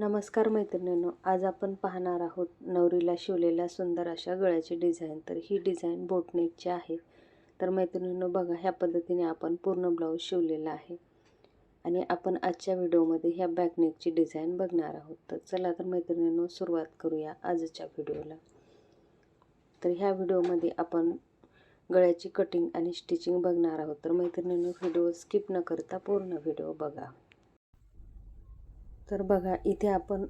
नमस्कार मैत्रिणींनो आज आपण पाहणार आहोत नवरीला शिवलेल्या सुंदर अशा गळ्याची डिझाईन. तर ही डिझाईन बोटनेकची आहे. तर मैत्रिणींनो बघा ह्या पद्धतीने आपण पूर्ण ब्लाऊज शिवलेला आहे. आणि आपण आजच्या व्हिडिओमध्ये ह्या बॅकनेकची डिझाईन बघणार आहोत. तर चला तर मैत्रिणींनो सुरुवात करूया आजच्या व्हिडिओला. तर ह्या व्हिडिओमध्ये आपण गळ्याची कटिंग आणि स्टिचिंग बघणार आहोत. तर मैत्रिणींनो व्हिडिओ स्किप न करता पूर्ण व्हिडिओ बघा. तर बघा इथे आपण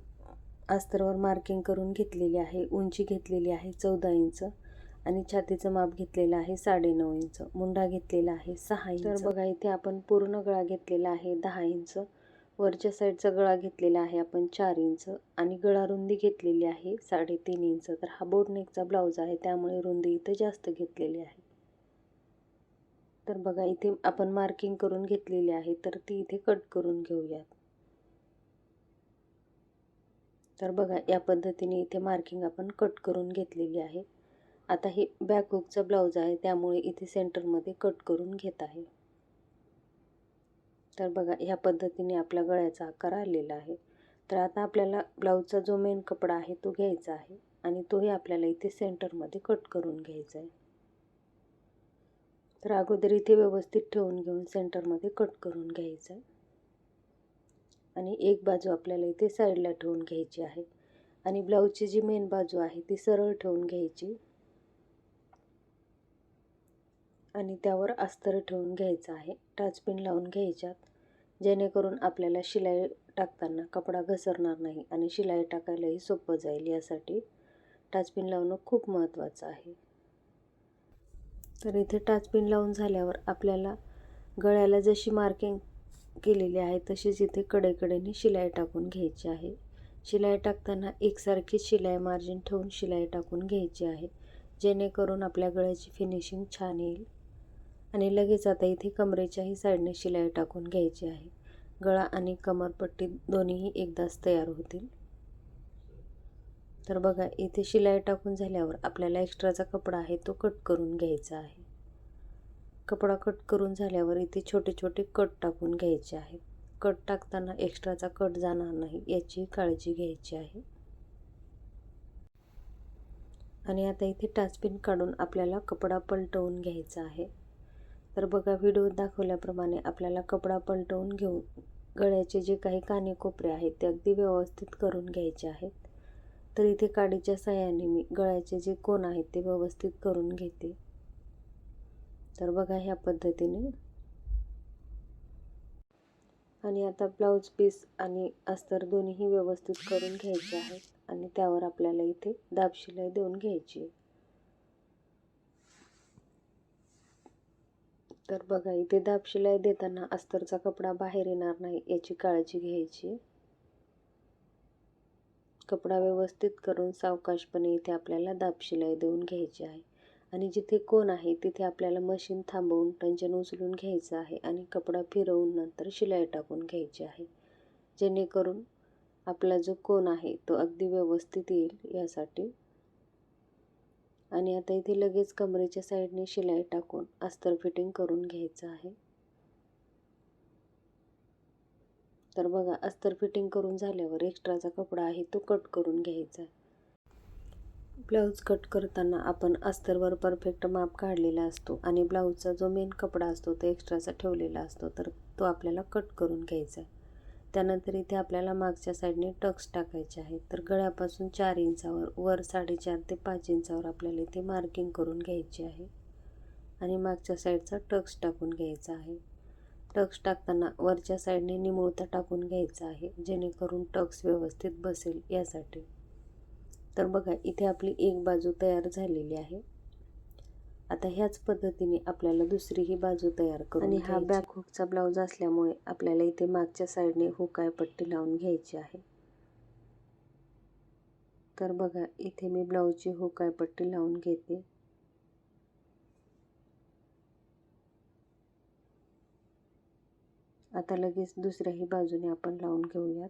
अस्तरवर मार्किंग करून घेतलेली आहे. उंची घेतलेली आहे चौदा इंच आणि छातीचं माप घेतलेलं आहे साडेनऊ इंच. मुंडा घेतलेला आहे सहा इंच. तर बघा इथे आपण पूर्ण गळा घेतलेला आहे दहा इंच. वरच्या साईडचा गळा घेतलेला आहे आपण चार इंच आणि गळा रुंदी घेतलेली आहे साडेतीन इंच. तर हा बोटनेकचा ब्लाऊज आहे त्यामुळे रुंदी इथं जास्त घेतलेली आहे. तर बघा इथे आपण मार्किंग करून घेतलेली आहे तर ती इथे कट करून घेऊयात. तर बघा या पद्धतीने इथे मार्किंग आपण कट करून घेतलेली आहे. आता हे बॅक हुकचा ब्लाऊज आहे त्यामुळे इथे सेंटरमध्ये कट करून घेत आहे. तर बघा ह्या पद्धतीने आपला गळ्याचा आकार आलेला आहे. तर आता आपल्याला ब्लाऊजचा जो मेन कपडा आहे तो घ्यायचा आहे आणि तोही आपल्याला इथे सेंटरमध्ये कट करून घ्यायचा आहे. तर अगोदर इथे व्यवस्थित ठेवून घेऊन सेंटरमध्ये कट करून घ्यायचं आहे. आणि एक बाजू आपल्याला इथे साईडला ठेवून घ्यायची आहे. आणि ब्लाऊजची जी मेन बाजू आहे ती सरळ ठेवून घ्यायची. आणि त्यावर अस्तर ठेवून घ्यायचं आहे. टाचपिन लावून घ्यायच्यात. जेणेकरून आपल्याला शिलाई टाकताना कपडा घसरणार नाही आणि शिलाई टाकायलाही सोपं जाईल यासाठी टाचपिन लावणं खूप महत्त्वाचं आहे. तर इथे टाचपिन लावून झाल्यावर आपल्याला गळ्याला जशी मार्किंग केलेली आहे तशीच इथे कडेकडेने शिलाई टाकून घ्यायची आहे. शिलाई टाकताना एकसारखी शिलाई मार्जिन ठेवून शिलाई टाकून घ्यायची आहे जेणेकरून आपल्या गळ्याची फिनिशिंग छान येईल. आणि लगेच आता इथे कमरेच्याही साईडने शिलाई टाकून घ्यायची आहे. गळा आणि कमरपट्टी दोन्हीही एकदाच तयार होतील. तर बघा इथे शिलाई टाकून झाल्यावर आपल्याला एक्स्ट्राचा कपडा आहे तो कट करून घ्यायचा आहे. कपडा कट करून झाल्यावर इथे छोटे छोटे कट टाकून घ्यायचे आहेत कट टाकताना एक्स्ट्राचा कट जाणार नाही याची काळजी घ्यायची आहे. आणि आता इथे टाचपिन काढून आपल्याला कपडा पलटवून घ्यायचा आहे. तर बघा व्हिडिओ दाखवल्याप्रमाणे आपल्याला कपडा पलटवून घेऊन गळ्याचे जे काही काने कोपरे आहेत ते अगदी व्यवस्थित करून घ्यायचे आहेत. तर इथे काडीच्या साह्याने मी गळ्याचे जे कोण आहेत ते व्यवस्थित करून घेते. तर बघा ह्या पद्धतीने. आणि आता ब्लाऊज पीस आणि अस्तर दोन्हीही व्यवस्थित करून घ्यायचे आहेत. आणि त्यावर आपल्याला इथे दाब शिलाई देऊन घ्यायची तर बघा इथे दाब शिलाई देताना अस्तरचा कपडा बाहेर येणार नाही याची काळजी घ्यायची कपडा व्यवस्थित करून सावकाशपणे इथे आपल्याला दाब शिलाई देऊन घ्यायची आहे. आणि जिथे कोण आहे तिथे आपल्याला मशीन थांबवून टंचन उचलून घ्यायचं आहे आणि कपडा फिरवून नंतर शिलाई टाकून घ्यायची आहे. जेणेकरून आपला जो कोण आहे तो अगदी व्यवस्थित येईल यासाठी. आणि आता इथे लगेच कमरेच्या साईडने शिलाई टाकून अस्तर फिटिंग करून घ्यायचं आहे. तर बघा अस्तर फिटिंग करून झाल्यावर एक्स्ट्राचा कपडा आहे तो कट करून घ्यायचा आहे. ब्लाऊज कट करताना आपण अस्तरवर परफेक्ट माप काढलेला असतो आणि ब्लाऊजचा जो मेन कपडा असतो तो एक्स्ट्राचा ठेवलेला असतो तर तो आपल्याला कट करून घ्यायचा आहे. त्यानंतर इथे आपल्याला मागच्या साईडने टक्स टाकायचे आहेत. तर गळ्यापासून चार इंचावर वर साडेचार ते पाच इंचावर आपल्याला इथे मार्किंग करून घ्यायची आहे. आणि मागच्या साईडचा टक्स टाकून घ्यायचा आहे. टक्स टाकताना वरच्या साईडने निमुळता टाकून घ्यायचा आहे जेणेकरून टक्स व्यवस्थित बसेल यासाठी. तर बघा इथे आपली एक बाजू तयार झालेली आहे. आता ह्याच पद्धतीने आपल्याला दुसरी ही बाजू तयार करू आणि हा बॅक हुकचा ब्लाऊज असल्यामुळे आपल्याला इथे मागच्या साईडने हुकाय पट्टी लावून घ्यायची आहे. तर बघा इथे मी ब्लाऊजची हुकाय पट्टी लावून घेते. आता लगेच दुसऱ्याही बाजूने आपण लावून घेऊयात.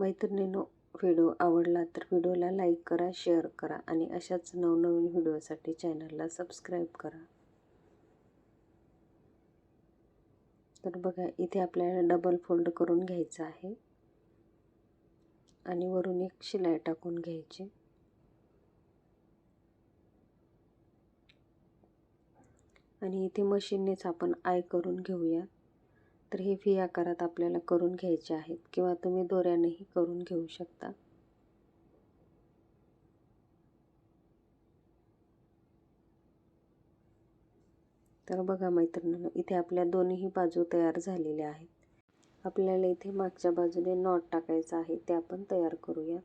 मैत्रिणींनो व्हिडिओ आवडला तर व्हिडिओला लाईक करा शेअर करा आणि अशाच नवनवीन व्हिडिओसाठी चॅनलला सबस्क्राईब करा. तर बघा इथे आपल्याला डबल फोल्ड करून घ्यायचं आहे. आणि वरून एक शिलाई टाकून घ्यायची. आणि इथे मशीननेच आपण आय करून घेऊया. तर हे व्ही आकारात आपल्याला करून घ्यायचे आहेत किंवा तुम्ही दोऱ्यानेही करून घेऊ शकता. तर बघा मैत्रिणींनो इथे आपल्या दोन्ही बाजू तयार झालेल्या आहेत. आपल्याला इथे मागच्या बाजूने नॉट टाकायचा आहे ते आपण तयार करूया.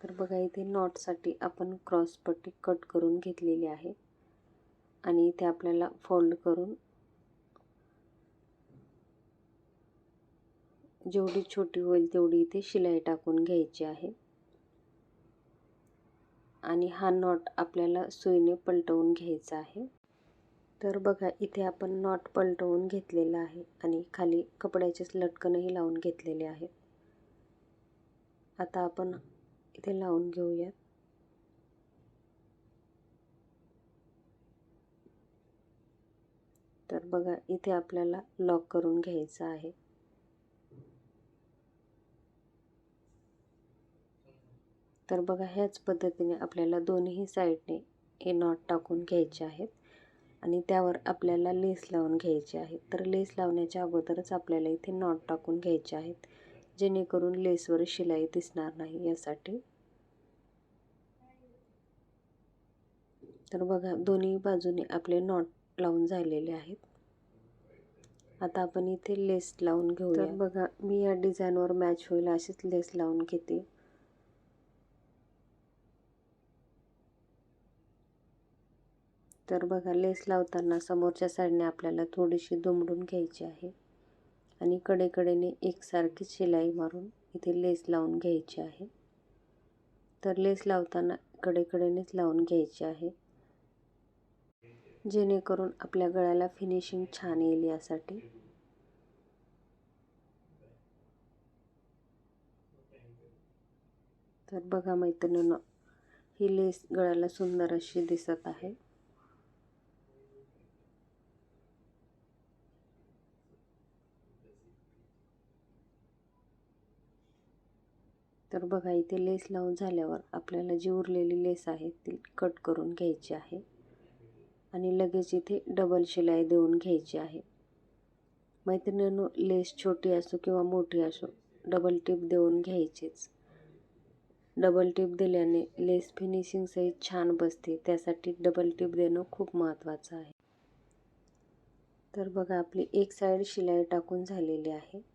तर बघा इथे नॉटसाठी आपण क्रॉसपट्टी कट करून घेतलेली आहे. आणि इथे आपल्याला फोल्ड करून जेवढी छोटी होईल तेवढी इथे शिलाई टाकून घ्यायची आहे. आणि हा नॉट आपल्याला सुईने पलटवून घ्यायचा आहे. तर बघा इथे आपण नॉट पलटवून घेतलेला आहे आणि खाली कपड्याचेच लटकनही लावून घेतलेले आहेत आता आपण इथे लावून घेऊयात. तर बघा इथे आपल्याला लॉक करून घ्यायचं आहे. तर बघा ह्याच पद्धतीने आपल्याला दोन्ही साईडने हे नॉट टाकून घ्यायचे आहेत आणि त्यावर आपल्याला लेस लावून घ्यायची आहेत. तर लेस लावण्याच्या अगोदरच आपल्याला इथे नॉट टाकून घ्यायचे आहेत जेणेकरून लेसवर शिलाई दिसणार नाही यासाठी. तर बघा दोन्ही बाजूने आपले नॉट लावून झालेले आहेत. आता आपण इथे लेस लावून घेऊ तर बघा मी या डिझाईनवर मॅच होईल अशीच लेस लावून घेते. तर बघा लेस लावताना समोरच्या साईडने आपल्याला थोडीशी दुमडून घ्यायची आहे. आणि कडेकडेने एकसारखी शिलाई मारून इथे लेस लावून घ्यायची आहे. तर लेस लावताना कडेकडेनेच लावून घ्यायची आहे. जेणेकरून आपल्या गळ्याला फिनिशिंग छान येईल यासाठी. तर बघा मैत्रिणीनं ही लेस गळ्याला सुंदर अशी दिसत आहे. तर बघा इथे लेस लावून झाल्यावर आपल्याला जी उरलेली लेस आहे ती कट करून घ्यायची आहे. आणि लगेच इथे डबल शिलाई देऊन घ्यायची आहे. मैत्रिणींनो लेस छोटी असो किंवा मोठी असो डबल टिप देऊन घ्यायचीच. डबल टिप दिल्याने लेस फिनिशिंग सहित छान बसते. त्यासाठी डबल टिप देणं खूप महत्त्वाचं आहे. तर बघा आपली एक साईड शिलाई टाकून झालेली आहे.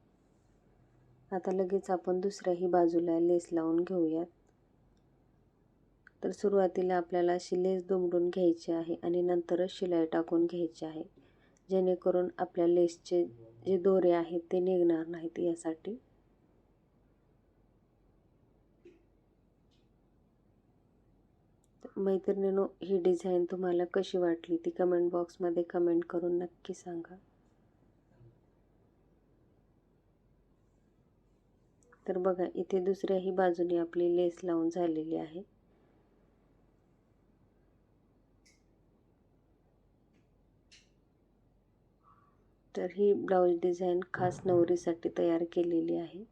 आता लगेच आपण दुसऱ्याही बाजूला लेस लावून घेऊयात. तर सुरुवातीला आपल्याला अशी लेस दुमडून घ्यायची आहे आणि नंतरच शिलाई टाकून घ्यायची आहे. जेणेकरून आपल्या लेसचे जे दोरे आहेत ते निघणार नाहीत यासाठी. मैत्रिणीनो ही डिझाईन तुम्हाला कशी वाटली ती कमेंट बॉक्समध्ये कमेंट करून नक्की सांगा. तर बघा इथे दुसऱ्याही बाजूने आपली लेस लावून झालेली आहे. तर ही ब्लाऊज डिझाईन खास नवरीसाठी तयार केलेली आहे.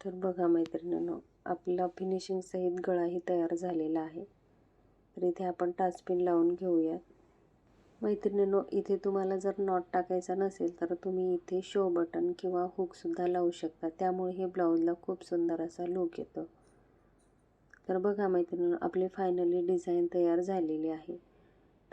तर बघा मैत्रिणींनो आपला फिनिशिंग सहित गळाही तयार झालेला आहे. तर इथे आपण टाचपिन लावून घेऊयात. मैत्रिणींनो इथे तुम्हाला जर नॉट टाकायचा नसेल तर तुम्ही इथे शो बटन किंवा हुकसुद्धा लावू शकता. त्यामुळे हे ब्लाऊजला खूप सुंदर असा लुक येतो. तर बघा मैत्रिणींनो आपली फायनली डिझाईन तयार झालेली आहे.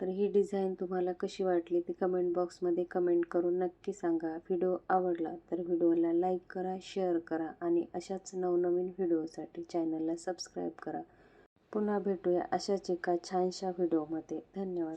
तर ही डिझाईन तुम्हाला कशी वाटली ती कमेंट बॉक्समध्ये कमेंट करून नक्की सांगा. व्हिडिओ आवडला तर व्हिडिओला लाईक करा शेअर करा आणि अशाच नवनवीन व्हिडिओसाठी चॅनलला सबस्क्राईब करा. पुन्हा भेटूया अशाच एका छानशा व्हिडिओमध्ये धन्यवाद.